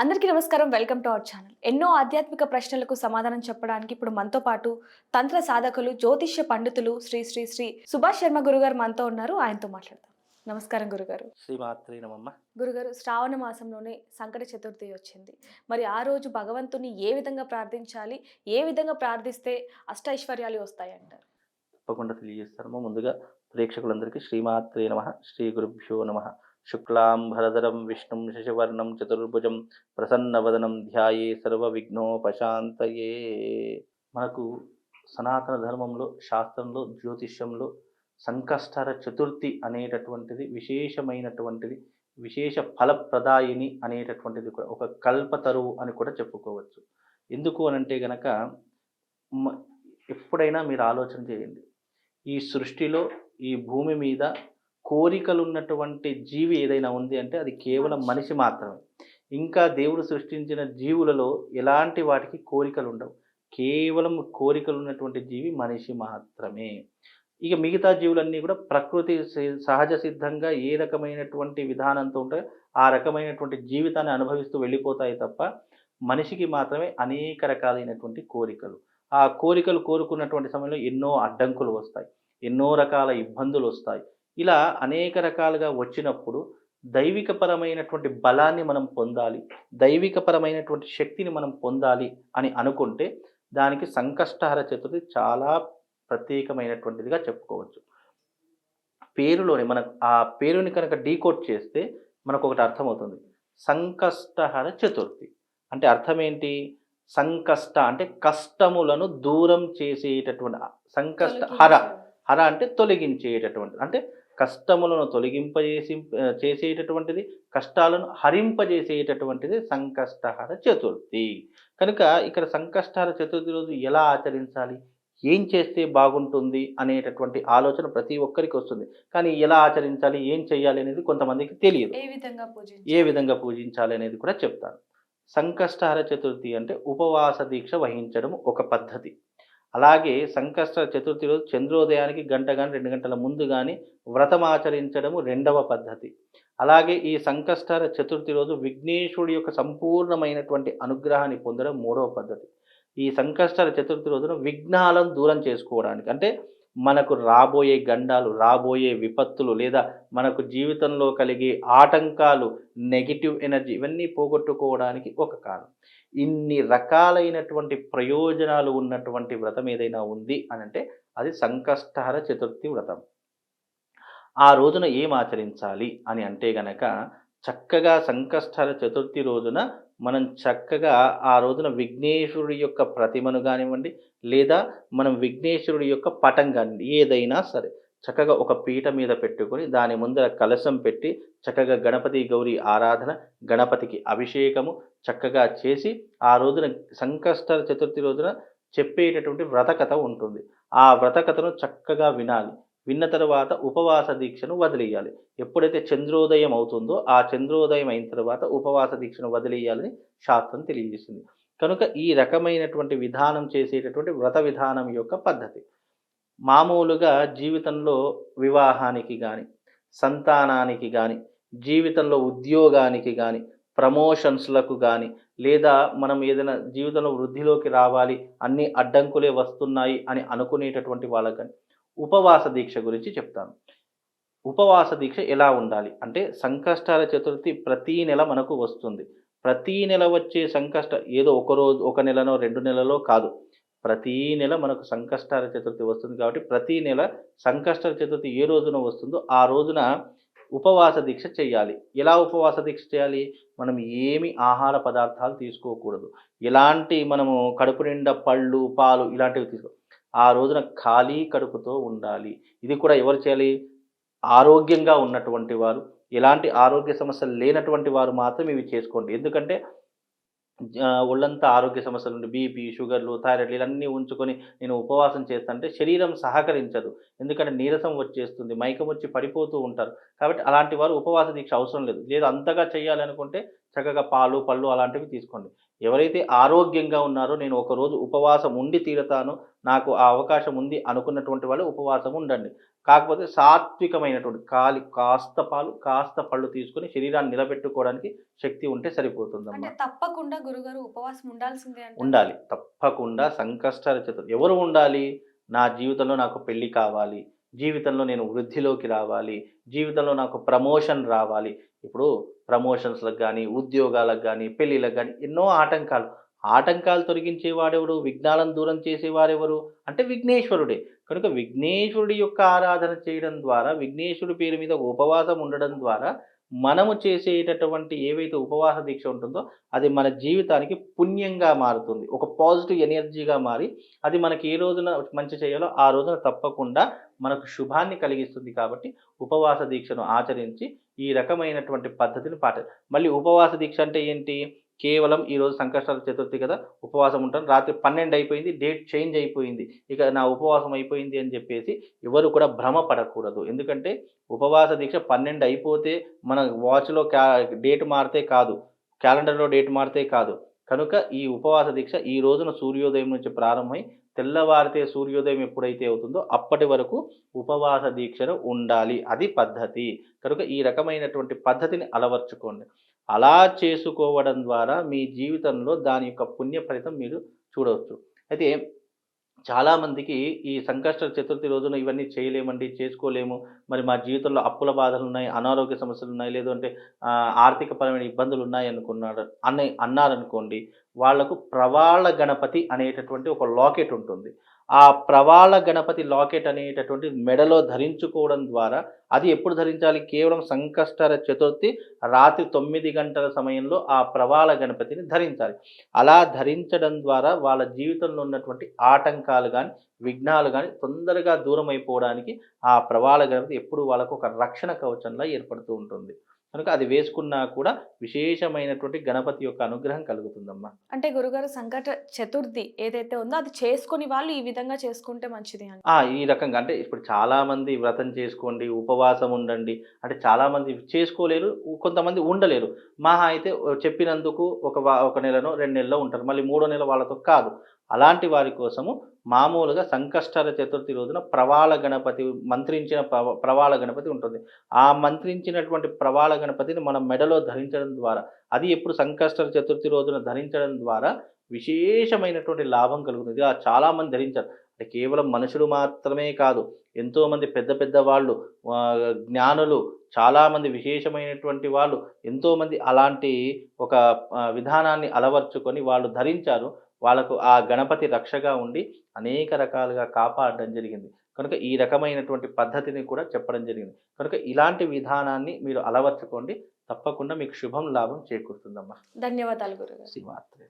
అందరికీ నమస్కారం. Welcome to our channel. ఎన్నో ఆధ్యాత్మిక ప్రశ్నలకు సమాధానం చెప్పడానికి ఇప్పుడు మనతో పాటు తంత్ర సాధకులు జ్యోతిష్య పండితులు శ్రీ శ్రీ శ్రీ సుభాష్ శర్మ గురుగారు మనతో ఉన్నారు. ఆయనతో మాట్లాడదాం. నమస్కారం గురుగారు. శ్రీమాత్రి నమమ్మ గురుగారు శ్రావణ మాసంలోనే సంకట చతుర్థి వచ్చింది. మరి ఆ రోజు భగవంతుని ఏ విధంగా ప్రార్థించాలి? ఏ విధంగా ప్రార్థిస్తే అష్టైశ్వర్యాలు వస్తాయి అంటారు తప్పకుండా తెలియజేస్తాము ముందుగా ప్రేక్షకులందరికీ శ్రీమాత్రే నమ శ్రీ గురుభ్యో నమ. శుక్లాం భరధరం విష్ణుం శశివర్ణం చతుర్భుజం ప్రసన్నవదనం ధ్యాయే సర్వ విఘ్నోపశాంతయే మనకు సనాతన ధర్మంలో శాస్త్రంలో జ్యోతిష్యంలో సంకష్టర చతుర్థి అనేటటువంటిది విశేషమైనటువంటిది విశేష ఫలప్రదాయిని అనేటటువంటిది కూడా ఒక కల్పతరువు అని కూడా చెప్పుకోవచ్చు. ఎందుకు అనంటే గనక ఎప్పుడైనా మీరు ఆలోచన చేయండి. ఈ సృష్టిలో ఈ భూమి మీద కోరికలు ఉన్నటువంటి జీవి ఏదైనా ఉంది అంటే అది కేవలం మనిషి మాత్రమే. ఇంకా దేవుడు సృష్టించిన జీవులలో ఎలాంటి వాటికి కోరికలు ఉండవు కేవలం కోరికలు ఉన్నటువంటి జీవి మనిషి మాత్రమే. ఇక మిగతా జీవులన్నీ కూడా ప్రకృతి సహజ సిద్ధంగా ఏ రకమైనటువంటి విధానంతో ఉంటాయో ఆ రకమైనటువంటి జీవితాన్ని అనుభవిస్తూ వెళ్ళిపోతాయి తప్ప మనిషికి మాత్రమే అనేక రకాలైనటువంటి కోరికలు. ఆ కోరికలు కోరుకున్నటువంటి సమయంలో ఎన్నో అడ్డంకులు వస్తాయి. ఎన్నో రకాల ఇబ్బందులు వస్తాయి. ఇలా అనేక రకాలుగా వచ్చినప్పుడు దైవికపరమైనటువంటి బలాన్ని మనం పొందాలి దైవికపరమైనటువంటి శక్తిని మనం పొందాలి అని అనుకుంటే దానికి సంకష్టహర చతుర్థి చాలా ప్రత్యేకమైనటువంటిదిగా చెప్పుకోవచ్చు. పేరులోని మన ఆ పేరుని కనుక డీకోడ్ చేస్తే మనకు ఒకటి అర్థమవుతుంది. సంకష్టహర చతుర్థి. అంటే అర్థం ఏంటి సంకష్ట అంటే కష్టములను దూరం చేసేటటువంటి సంకష్ట హర హర అంటే తొలగించేటటువంటి అంటే కష్టములను తొలగింపజేసి చేసేటటువంటిది కష్టాలను హరింపజేసేటటువంటిది సంకష్టహర చతుర్థి. కనుక ఇక్కడ సంకష్టహర చతుర్థి రోజు ఎలా ఆచరించాలి? ఏం చేస్తే బాగుంటుంది అనేటటువంటి ఆలోచన ప్రతి ఒక్కరికి వస్తుంది. కానీ ఎలా ఆచరించాలి? ఏం చేయాలి అనేది కొంతమందికి తెలియదు. ఏ విధంగా పూజ ఏ విధంగా పూజించాలి అనేది కూడా చెప్తాను సంకష్టహర చతుర్థి అంటే ఉపవాస దీక్ష వహించడం ఒక పద్ధతి. అలాగే సంకష్ట చతుర్థి రోజు చంద్రోదయానికి గంట కానీ రెండు గంటల ముందు కానీ వ్రతం ఆచరించడము రెండవ పద్ధతి. అలాగే ఈ సంకష్టహర చతుర్థి రోజు విఘ్నేశ్వరుడి యొక్క సంపూర్ణమైనటువంటి అనుగ్రహాన్ని పొందడం మూడవ పద్ధతి. ఈ సంకష్టహర చతుర్థి రోజున విఘ్నాలను దూరం చేసుకోవడానికి అంటే మనకు రాబోయే గండాలు రాబోయే విపత్తులు లేదా మనకు జీవితంలో కలిగే ఆటంకాలు నెగిటివ్ ఎనర్జీ ఇవన్నీ పోగొట్టుకోవడానికి ఒక కారణం. ఇన్ని రకాలైనటువంటి ప్రయోజనాలు ఉన్నటువంటి వ్రతం ఏదైనా ఉంది అని అంటే అది సంకష్టహర చతుర్థి వ్రతం. ఆ రోజున ఏం ఆచరించాలి అని అంటే గనక చక్కగా సంకష్టహర చతుర్థి రోజున మనం చక్కగా ఆ రోజున విఘ్నేశ్వరుడి యొక్క ప్రతిమను కానివ్వండి లేదా మనం విఘ్నేశ్వరుడి యొక్క పటం కానివ్వండి ఏదైనా సరే. చక్కగా ఒక పీట మీద పెట్టుకొని దాని ముందర కలశం పెట్టి చక్కగా గణపతి గౌరి ఆరాధన గణపతికి అభిషేకము చక్కగా చేసి ఆ రోజున సంకష్ట చతుర్థి రోజున చెప్పేటటువంటి వ్రతకథ ఉంటుంది. ఆ వ్రతకథను చక్కగా వినాలి. విన్న తర్వాత ఉపవాస దీక్షను వదిలేయాలి. ఎప్పుడైతే చంద్రోదయం అవుతుందో ఆ చంద్రోదయం అయిన తర్వాత ఉపవాస దీక్షను వదిలేయాలని శాస్త్రం తెలియజేసింది. కనుక ఈ రకమైనటువంటి విధానం చేసేటటువంటి వ్రత విధానం యొక్క పద్ధతి. మామూలుగా జీవితంలో వివాహానికి కానీ సంతానానికి కానీ జీవితంలో ఉద్యోగానికి కానీ ప్రమోషన్స్లకు కానీ లేదా మనం ఏదైనా జీవితంలో వృద్ధిలోకి రావాలి అన్ని అడ్డంకులే వస్తున్నాయి అని అనుకునేటటువంటి వాళ్ళకి కానీ ఉపవాస దీక్ష గురించి చెప్తాను. ఉపవాస దీక్ష ఎలా ఉండాలి? అంటే సంకష్టాల చతుర్థి ప్రతీ నెల మనకు వస్తుంది. ప్రతీ నెల వచ్చే సంకష్ట ఏదో ఒక రోజు ఒక నెలనో రెండు నెలలో కాదు. ప్రతీ నెల మనకు సంకష్టాల చతుర్థి వస్తుంది కాబట్టి ప్రతీ నెల సంకష్టాల చతుర్థి ఏ రోజున వస్తుందో ఆ రోజున ఉపవాస దీక్ష చేయాలి. ఎలా ఉపవాస దీక్ష చేయాలి? మనం ఏమి ఆహార పదార్థాలు తీసుకోకూడదు. ఎలాంటి మనము కడుపు నిండా పళ్ళు పాలు ఇలాంటివి తీసుకో ఆ రోజున ఖాళీ కడుపుతో ఉండాలి. ఇది కూడా ఎవరు చేయాలి? ఆరోగ్యంగా ఉన్నటువంటి వారు. ఎలాంటి ఆరోగ్య సమస్యలు లేనటువంటి వారు మాత్రం ఇవి చేసుకోండి. ఎందుకంటే ఒళ్ళంతా ఆరోగ్య సమస్యలు ఉండి బీపీ షుగర్లు థైరాయిడ్ ఇవన్నీ ఉంచుకొని నేను ఉపవాసం చేస్తానంటే శరీరం సహకరించదు. ఎందుకంటే నీరసం వచ్చేస్తుంది మైకం వచ్చి పడిపోతూ ఉంటారు. కాబట్టి అలాంటి వారు ఉపవాస దీక్ష అవసరం లేదు. లేదు అంతగా చేయాలనుకుంటే చక్కగా పాలు పళ్ళు అలాంటివి తీసుకోండి. ఎవరైతే ఆరోగ్యంగా ఉన్నారో నేను ఒక రోజు ఉపవాసం ఉండి తీరతాను నాకు ఆ అవకాశం ఉంది అనుకున్నటువంటి వాళ్ళు ఉపవాసం ఉండండి. కాకపోతే సాత్వికమైనటువంటి కాలి కాస్త పాలు కాస్త పళ్ళు తీసుకొని శరీరాన్ని నిలబెట్టుకోవడానికి శక్తి ఉంటే సరిపోతుందమ్మా. అంటే తప్పకుండా గురుగారు ఉపవాసం ఉండాల్సిందే ఉండాలి. తప్పకుండా సంకష్టాల చతుర్థి ఎవరు ఉండాలి? నా జీవితంలో నాకు పెళ్ళి కావాలి. జీవితంలో నేను వృద్ధిలోకి రావాలి. జీవితంలో నాకు ప్రమోషన్ రావాలి. ఇప్పుడు ప్రమోషన్స్లకు కానీ ఉద్యోగాలకు కానీ పెళ్ళిళ్ళకి కానీ ఎన్నో ఆటంకాలు. ఆటంకాలు తొలగించేవాడెవరు విఘ్నాలను దూరం చేసేవారెవరు అంటే విఘ్నేశ్వరుడే. కనుక విఘ్నేశ్వరుడి యొక్క ఆరాధన చేయడం ద్వారా విఘ్నేశ్వరుడి పేరు మీద ఒక ఉపవాసం ఉండడం ద్వారా మనము చేసేటటువంటి ఏవైతే ఉపవాస దీక్ష ఉంటుందో అది మన జీవితానికి పుణ్యంగా మారుతుంది. ఒక పాజిటివ్ ఎనర్జీగా మారి అది మనకి ఏ రోజున మంచి చేయాలో ఆ రోజున తప్పకుండా మనకు శుభాన్ని కలిగిస్తుంది కాబట్టి ఉపవాస దీక్షను ఆచరించి ఈ రకమైనటువంటి పద్ధతిని పాట మళ్ళీ ఉపవాస దీక్ష అంటే ఏంటి? కేవలం ఈరోజు సంకష్టాల చతుర్థి కదా ఉపవాసం ఉంటాను రాత్రి పన్నెండు అయిపోయింది డేట్ చేంజ్ అయిపోయింది. ఇక నా ఉపవాసం అయిపోయింది అని చెప్పేసి ఎవరు కూడా భ్రమ పడకూడదు. ఎందుకంటే ఉపవాస దీక్ష పన్నెండు అయిపోతే మన వాచ్లో క్యా డేట్ మారితే కాదు. క్యాలెండర్లో డేట్ మారితే కాదు. కనుక ఈ ఉపవాస దీక్ష ఈ రోజున సూర్యోదయం నుంచి ప్రారంభమై తెల్లవారితే సూర్యోదయం ఎప్పుడైతే అవుతుందో అప్పటి వరకు ఉపవాస దీక్షను ఉండాలి. అది పద్ధతి. కనుక ఈ రకమైనటువంటి పద్ధతిని అలవర్చుకోండి. అలా చేసుకోవడం ద్వారా మీ జీవితంలో దాని యొక్క పుణ్య ఫలితం మీరు చూడవచ్చు. అయితే చాలామందికి ఈ సంకష్ట చతుర్థి రోజున ఇవన్నీ చేయలేమండి చేసుకోలేము. మరి మా జీవితంలో అప్పుల బాధలు ఉన్నాయి అనారోగ్య సమస్యలు ఉన్నాయి లేదంటే ఆర్థిక ఆర్థికపరమైన ఇబ్బందులు ఉన్నాయి అనుకున్నాడు అన్న అన్నారనుకోండి వాళ్ళకు ప్రవాళ గణపతి అనేటటువంటి ఒక లాకెట్ ఉంటుంది. ఆ ప్రవాళ గణపతి లాకెట్ అనేటటువంటి మెడలో ధరించుకోవడం ద్వారా అది ఎప్పుడు ధరించాలి? కేవలం సంకష్టర చతుర్థి రాత్రి తొమ్మిది గంటల సమయంలో ఆ ప్రవాళ గణపతిని ధరించాలి. అలా ధరించడం ద్వారా వాళ్ళ జీవితంలో ఉన్నటువంటి ఆటంకాలు కానీ విఘ్నాలు కానీ తొందరగా దూరం అయిపోవడానికి ఆ ప్రవాళ గణపతి ఎప్పుడు వాళ్ళకు ఒక రక్షణ కవచంలా ఏర్పడుతూ ఉంటుంది. కనుక అది వేసుకున్నా కూడా విశేషమైనటువంటి గణపతి యొక్క అనుగ్రహం కలుగుతుందమ్మా. అంటే గురుగారు సంకట చతుర్థి ఏదైతే ఉందో అది చేసుకుని వాళ్ళు ఈ విధంగా చేసుకుంటే మంచిది ఈ రకంగా అంటే ఇప్పుడు చాలా మంది వ్రతం చేసుకోండి ఉపవాసం ఉండండి. అంటే చాలా మంది చేసుకోలేరు కొంతమంది ఉండలేరు. మహా అయితే చెప్పినందుకు ఒక ఒక నెలలో రెండు నెలలో ఉంటారు. మళ్ళీ మూడో నెల వాళ్ళతో కాదు. అలాంటి వారి కోసము మామూలుగా సంకష్టాల చతుర్థి రోజున ప్రవాళ గణపతి మంత్రించిన ప్రవ- ప్రవాళ గణపతి ఉంటుంది. ఆ మంత్రించినటువంటి ప్రవాళ గణపతిని మనం మెడలో ధరించడం ద్వారా అది ఎప్పుడు సంకష్ట చతుర్థి రోజున ధరించడం ద్వారా విశేషమైనటువంటి లాభం కలుగుతుంది. ఇలా చాలామంది ధరించారు. అంటే కేవలం మనుషులు మాత్రమే కాదు ఎంతో మంది పెద్ద పెద్ద వాళ్ళు జ్ఞానులు చాలా మంది విశేషమైనటువంటి వాళ్ళు ఎంతో మంది అలాంటి ఒక విధానాన్ని అలవర్చుకొని వాళ్ళు ధరించారు. వాళ్ళకు ఆ గణపతి రక్షగా ఉండి అనేక రకాలుగా కాపాడడం జరిగింది. కనుక ఈ రకమైనటువంటి పద్ధతిని కూడా చెప్పడం జరిగింది. కనుక ఇలాంటి విధానాన్ని మీరు అలవర్చుకోండి. తప్పకుండా మీకు శుభం లాభం చేకూరుతుందమ్మా. ధన్యవాదాలు గురుగారు. శ్రీమాత్రే